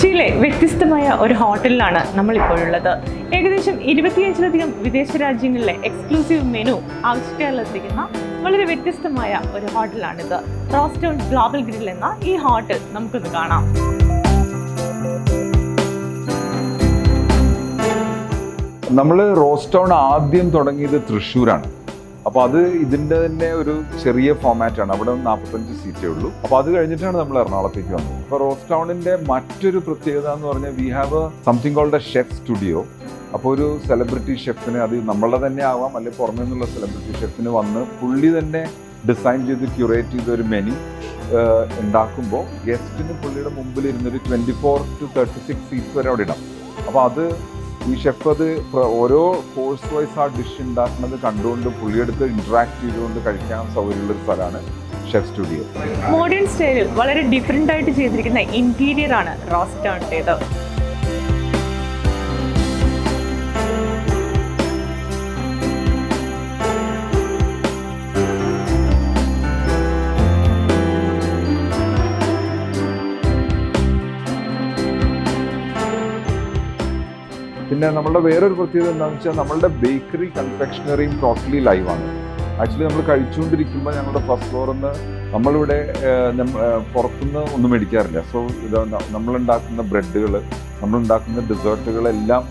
കൊച്ചിയിലെ വ്യത്യസ്തമായ ഒരു ഹോട്ടലിലാണ് നമ്മളിപ്പോഴുള്ളത്. ഏകദേശം ഇരുപത്തിയഞ്ചിലധികം വിദേശ രാജ്യങ്ങളിലെ എക്സ്ക്ലൂസീവ് മെനു ആവിഷ്കാരത്തിലെത്തിക്കുന്ന വളരെ വ്യത്യസ്തമായ ഒരു ഹോട്ടലാണിത്. റോസ്റ്റോൺ ഗ്ലോബൽ ഗ്രിൽ എന്ന ഈ ഹോട്ടൽ നമുക്കൊന്ന് കാണാം. നമ്മൾ റോസ്റ്റോൺ ആദ്യം തുടങ്ങിയത് തൃശ്ശൂരാണ്. അപ്പോൾ അത് ഇതിന്റെ തന്നെ ഒരു ചെറിയ ഫോമാറ്റ് ആണ്. അവിടെ നാൽപ്പത്തഞ്ച് സീറ്റേ ഉള്ളൂ. അപ്പോൾ അത് കഴിഞ്ഞിട്ടാണ് നമ്മൾ എറണാകുളത്തേക്ക് വന്നത്. അപ്പോൾ ടൗണിന്റെ മറ്റൊരു പ്രത്യേകത എന്ന് പറഞ്ഞാൽ we have something called a chef studio അപ്പോൾ ഒരു സെലിബ്രിറ്റി ഷെഫിന് അത് നമ്മളുടെ തന്നെ ആവാം. അല്ലെങ്കിൽ പുറമേ നിന്നുള്ള സെലിബ്രിറ്റി ഷെഫിന് വന്ന് പുള്ളി തന്നെ ഡിസൈൻ ചെയ്ത് ക്യൂറേറ്റ് ചെയ്ത ഒരു മെനു ഉണ്ടാക്കുമ്പോൾ ഗസ്റ്റിന് പുള്ളിയുടെ മുമ്പിൽ ഇരുന്നൊരു twenty four to thirty six seats വരെ അവിടെ ഇടാം. അപ്പോൾ അത് ഈ ഷെഫ് അത് ഓരോ കോഴ്സ് വൈസ് ആ ഡിഷ് ഉണ്ടാക്കുന്നത് കണ്ടുകൊണ്ട് പുള്ളിയെടുത്ത് ഇന്ററാക്ട് ചെയ്തുകൊണ്ട് കഴിക്കാൻ സൗകര്യമുള്ള ഒരു സ്ഥലമാണ് ഷെഫ് സ്റ്റുഡിയോ മോഡേൺ സ്റ്റൈലിൽ വളരെ ഡിഫറെന്റ് ആയിട്ട് ചെയ്തിരിക്കുന്ന ഇന്റീരിയർ ആണ് റോസ്റ്റ് റോസ്റ്റോണിന്റേത് പിന്നെ നമ്മളുടെ വേറൊരു പ്രത്യേകത എന്താണെന്ന് വെച്ചാൽ നമ്മളുടെ ബേക്കറി കൺഫെക്ഷണറിയും ടോട്ടലി ലൈവാണ് ആക്ച്വലി നമ്മൾ കഴിച്ചുകൊണ്ടിരിക്കുമ്പോൾ ഞങ്ങളുടെ ഫസ്റ്റ് ഫ്ലോറിൽ നിന്ന് നമ്മളിവിടെ പുറത്തുനിന്ന് ഒന്നും മേടിക്കാറില്ല. സോ ഇത് നമ്മളുണ്ടാക്കുന്ന ബ്രെഡുകൾ നമ്മളുണ്ടാക്കുന്ന ഡെസേർട്ടുകളെല്ലാം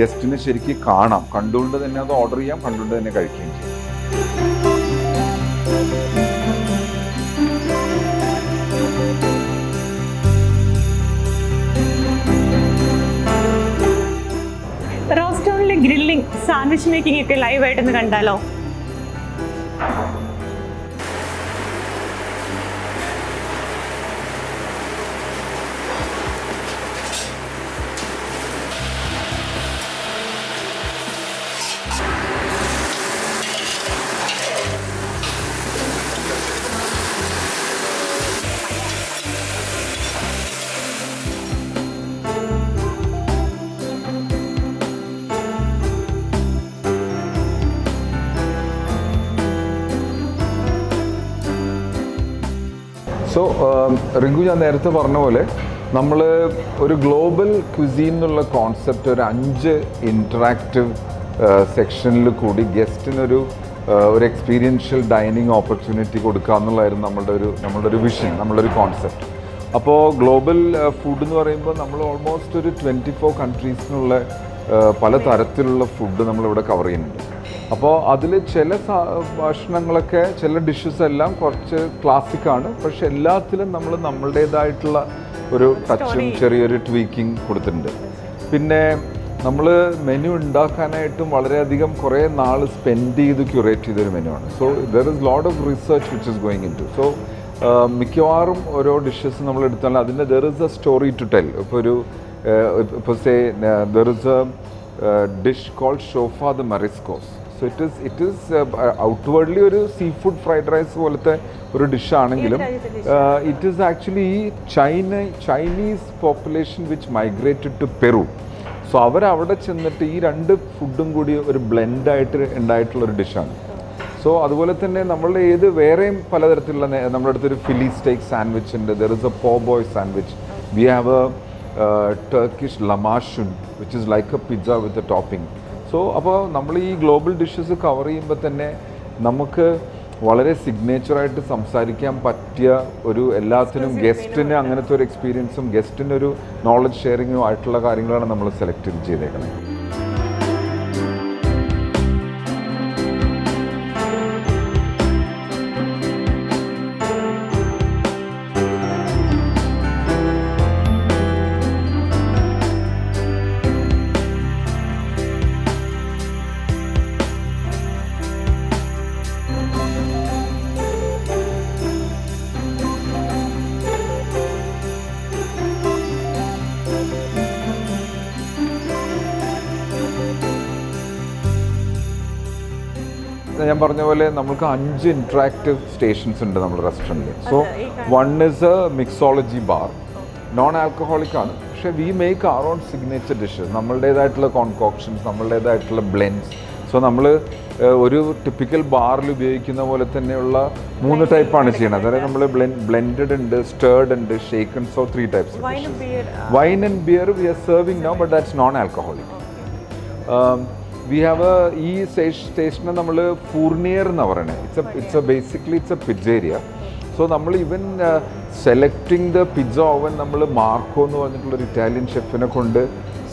ഗസ്റ്റിന് ശരിക്കും കാണാം. കണ്ടുകൊണ്ട് തന്നെ അത് ഓർഡർ ചെയ്യാം കണ്ടുകൊണ്ട് തന്നെ കഴിക്കുകയും ചെയ്യും. സാൻഡ്വിച്ച് മേക്കിംഗ് ഒക്കെ ലൈവായിട്ടൊന്ന് കണ്ടാലോ? സോ റിങ്കു ഞാൻ നേരത്തെ പറഞ്ഞ പോലെ നമ്മൾ ഒരു ഗ്ലോബൽ ക്വിസീൻ എന്നുള്ള കോൺസെപ്റ്റ് ഒരു അഞ്ച് ഇൻട്രാക്റ്റീവ് സെക്ഷനിൽ കൂടി ഗസ്റ്റിനൊരു ഒരു എക്സ്പീരിയൻഷ്യൽ ഡൈനിങ് ഓപ്പർച്യൂണിറ്റി കൊടുക്കുക എന്നുള്ളതായിരുന്നു നമ്മളുടെ ഒരു നമ്മളുടെ ഒരു വിഷൻ നമ്മളുടെ ഒരു കോൺസെപ്റ്റ് അപ്പോൾ ഗ്ലോബൽ ഫുഡ് എന്ന് പറയുമ്പോൾ നമ്മൾ ഓൾമോസ്റ്റ് ഒരു ട്വന്റി ഫോർ കൺട്രീസിനുള്ള പല തരത്തിലുള്ള ഫുഡ് നമ്മളിവിടെ കവർ ചെയ്യുന്നുണ്ട്. അപ്പോൾ അതിൽ ചില ഭക്ഷണങ്ങളൊക്കെ ചില ഡിഷസ് എല്ലാം കുറച്ച് ക്ലാസിക് ആണ്. പക്ഷെ എല്ലാത്തിലും നമ്മൾ നമ്മളുടേതായിട്ടുള്ള ഒരു ടച്ചും ചെറിയൊരു ട്വീക്കിംഗ് കൊടുത്തിട്ടുണ്ട്. പിന്നെ നമ്മൾ മെനു ഉണ്ടാക്കാനായിട്ടും വളരെയധികം കുറേ നാൾ സ്പെൻഡ് ചെയ്ത് ക്യൂറേറ്റ് ചെയ്തൊരു മെനു ആണ്. So there is lot of research which is going into so മിക്കവാറും ഓരോ ഡിഷസ് നമ്മൾ എടുത്താൽ അതിന്റെ there is a story to tell ഇപ്പോൾ ഒരു ഇപ്പോൾ say there is a dish called chaufa de mariscos so it is it is outwardly ഒരു seafood fried rice പോലത്തെ ഒരു ഡിഷാണെങ്കിലും ഇറ്റ് ഈസ് ആക്ച്വലി ഈ China Chinese population which migrated to Peru so അവരവിടെ ചെന്നിട്ട് ഈ രണ്ട് ഫുഡും കൂടി ഒരു ബ്ലെൻഡായിട്ട് ഉണ്ടായിട്ടുള്ള ഒരു ഡിഷാണ് സോ അതുപോലെ തന്നെ നമ്മളുടെ ഏത് വേറെയും പലതരത്തിലുള്ള നമ്മുടെ അടുത്തൊരു ഫിലി സ്റ്റേക്ക് സാൻഡ്വിച്ച് ഉണ്ട്. There is a po boy sandwich we have a Turkish lahmacun which is like a pizza with a topping so അപ്പോൾ നമ്മൾ ഈ ഗ്ലോബൽ ഡിഷസ് കവർ ചെയ്യുമ്പോൾ തന്നെ നമുക്ക് വളരെ സിഗ്നേച്ചറായിട്ട് സംസാരിക്കാൻ പറ്റിയ ഒരു എല്ലാത്തിനും ഗസ്റ്റിന് അങ്ങനത്തെ ഒരു എക്സ്പീരിയൻസും ഗസ്റ്റിന് ഒരു നോളജ് ഷെയറിങ്ങും ആയിട്ടുള്ള കാര്യങ്ങളാണ് നമ്മൾ സെലക്ട് ചെയ്തേക്കുന്നത് ഞാൻ പറഞ്ഞ പോലെ നമുക്ക് അഞ്ച് ഇൻട്രാക്റ്റീവ് സ്റ്റേഷൻസ് ഉണ്ട് നമ്മുടെ റെസ്റ്റോറന്റിൽ so one is a mixology bar non alcoholic ആണ്. പക്ഷേ we make our own signature dish നമ്മളുടേതായിട്ടുള്ള concoctions നമ്മളുടേതായിട്ടുള്ള ബ്ലെൻഡ്സ് സോ നമ്മൾ ഒരു ടിപ്പിക്കൽ ബാറിൽ ഉപയോഗിക്കുന്ന പോലെ തന്നെയുള്ള മൂന്ന് ടൈപ്പാണ് ചെയ്യുന്നത് അതായത് നമ്മൾ ബ്ലെൻഡഡ് ഉണ്ട് സ്റ്റേർഡ് ഉണ്ട് shaken so three types beer wine and beer we are serving no but that's non alcoholic we have ഈ സ്റ്റേഷനെ നമ്മൾ ഫൂർണിയർ എന്ന് പറയുന്നത് it's a it's a basically it's a pizzeria so നമ്മൾ even selecting the pizza oven നമ്മൾ Marco എന്ന് പറഞ്ഞിട്ടുള്ള ഒരു ഇറ്റാലിയൻ ഷെഫിനെ കൊണ്ട്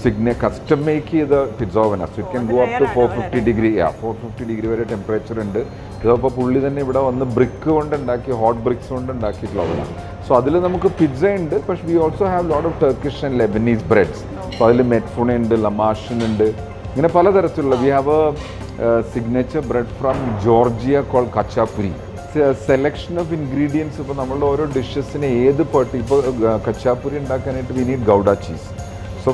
സിഗ്നെ കസ്റ്റം മേക്ക് ചെയ്ത pizza oven so it can go up to four fifty degree ആ ഫോർ ഫിഫ്റ്റി ഡിഗ്രി വരെ ടെമ്പറേച്ചർ ഉണ്ട്. ഇതപ്പോൾ പുള്ളി തന്നെ ഇവിടെ വന്ന് ബ്രിക്ക് കൊണ്ട് ഉണ്ടാക്കി ഹോട്ട് ബ്രിക്സ് കൊണ്ട് ഉണ്ടാക്കിയിട്ടുള്ള ഓവനാണ് സോ അതിൽ നമുക്ക് പിജ്ജ ഉണ്ട് പക്ഷേ we also have lot of Turkish and Lebanese breads അപ്പോൾ അതിൽ മെറ്റ്ഫുണ ഉണ്ട് ലമാഷൻ ഉണ്ട് ഇങ്ങനെ പലതരത്തിലുള്ള we have signature bread from Georgia call khachapuri selection of ingredients ഇപ്പോൾ നമ്മളുടെ ഓരോ ഡിഷസിന് ഏത് പാർട്ടി ഇപ്പോൾ കച്ചാപുരി ഉണ്ടാക്കാനായിട്ട് we need Gouda cheese so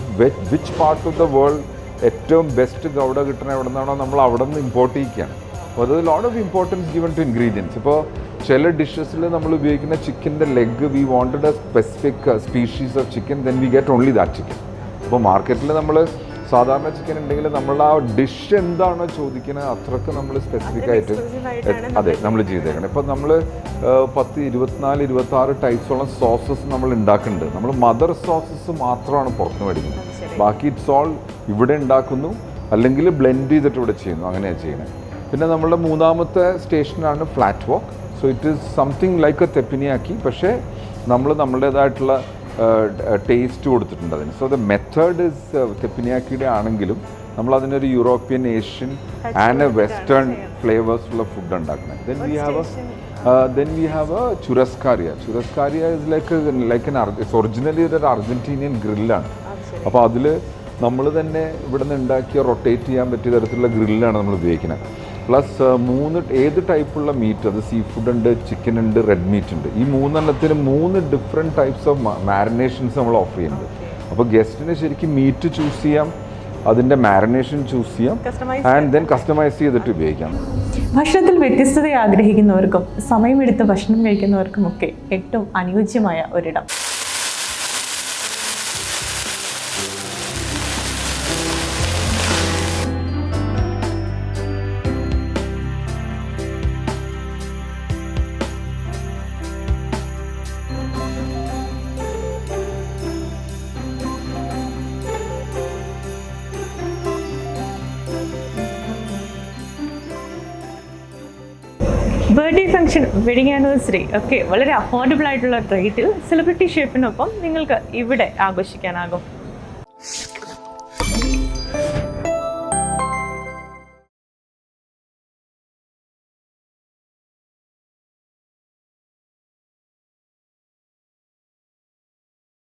which part of the world ഏറ്റവും ബെസ്റ്റ് ഗൗഡ കിട്ടണ എവിടെ നിന്നാണോ നമ്മൾ അവിടെ നിന്ന് ഇമ്പോർട്ട് ചെയ്യിക്കുകയാണ്. അപ്പോൾ അത് lot of importance given to ingredients ഇപ്പോൾ ചില ഡിഷസിൽ നമ്മൾ ഉപയോഗിക്കുന്ന ചിക്കന്റെ leg we wanted a specific species of chicken then we get only that chicken അപ്പോൾ മാർക്കറ്റിൽ നമ്മൾ സാധാരണ ചിക്കൻ ഉണ്ടെങ്കിൽ നമ്മൾ ആ ഡിഷ് എന്താണോ ചോദിക്കുന്നത് അത്രയ്ക്ക് നമ്മൾ സ്പെസിഫിക് ആയിട്ട് അതെ നമ്മൾ ചെയ്തേക്കണം. ഇപ്പം നമ്മൾ പത്ത് ഇരുപത്തിനാല് ഇരുപത്തി ആറ് ടൈപ്സോളം സോസസ് നമ്മൾ ഉണ്ടാക്കുന്നുണ്ട് നമ്മൾ മദർ സോസസ് മാത്രമാണ് പുറത്തു മേടിക്കുന്നത്. ബാക്കി ഇറ്റ്സ് ഓൾ ഇവിടെ ഉണ്ടാക്കുന്നു അല്ലെങ്കിൽ ബ്ലെൻഡ് ചെയ്തിട്ട് ഇവിടെ ചെയ്യുന്നു. അങ്ങനെയാണ് ചെയ്യുന്നത് പിന്നെ നമ്മളുടെ മൂന്നാമത്തെ സ്റ്റേഷനാണ് flat wok so it is something like a teppanyaki പക്ഷേ നമ്മൾ നമ്മളുടേതായിട്ടുള്ള ടേസ്റ്റ് കൊടുത്തിട്ടുണ്ട് അതിന്. സോ ദ മെത്തേഡ് ഇസ് തെപ്പിനിയാക്കിയുടെ ആണെങ്കിലും നമ്മൾ അതിനൊരു European Asian and a western flavours ഉള്ള ഫുഡ് ഉണ്ടാക്കുന്നത്. Then we have then we have a churrascaria churrascaria is like like an it's originally ഒരു അർജന്റീനിയൻ ഗ്രില്ലാണ് അപ്പോൾ അതിൽ നമ്മൾ തന്നെ ഇവിടെ നിന്ന് ഉണ്ടാക്കിയ റൊട്ടേറ്റ് ചെയ്യാൻ പറ്റിയ തരത്തിലുള്ള ഗ്രില്ലാണ് നമ്മൾ ഉപയോഗിക്കുന്നത്. പ്ലസ് മൂന്ന് ഏത് ടൈപ്പുള്ള മീറ്റ് അത് സീ ഫുഡ് ഉണ്ട് ചിക്കൻ ഉണ്ട് റെഡ് മീറ്റ് ഉണ്ട്. ഈ മൂന്നെണ്ണത്തിന് മൂന്ന് ഡിഫറെന്റ് ടൈപ്സ് ഓഫ് മാരിനേഷൻസ് നമ്മൾ ഓഫർ ചെയ്യുന്നുണ്ട്. അപ്പോൾ ഗസ്റ്റിന് ശരിക്കും മീറ്റ് ചൂസ് ചെയ്യാം അതിന്റെ മാരിനേഷൻ ചൂസ് ചെയ്യാം ആൻഡ് ദെൻ കസ്റ്റമൈസ് ചെയ്തിട്ട്. ഉപയോഗിക്കാം. ഭക്ഷണത്തിൽ വ്യത്യസ്തത ആഗ്രഹിക്കുന്നവർക്കും സമയമെടുത്ത് ഭക്ഷണം കഴിക്കുന്നവർക്കും ഒക്കെ ഏറ്റവും അനുയോജ്യമായ ഒരിടം. ബർത്ത്ഡേ ഫംഗ്ഷൻ വെഡിങ് ആനിവേഴ്സറി ഒക്കെ വളരെ അഫോർഡബിൾ ആയിട്ടുള്ള റേറ്റിൽ സെലിബ്രിറ്റി ഷേപ്പിനൊപ്പം നിങ്ങൾക്ക് ഇവിടെ ആഘോഷിക്കാനാകും.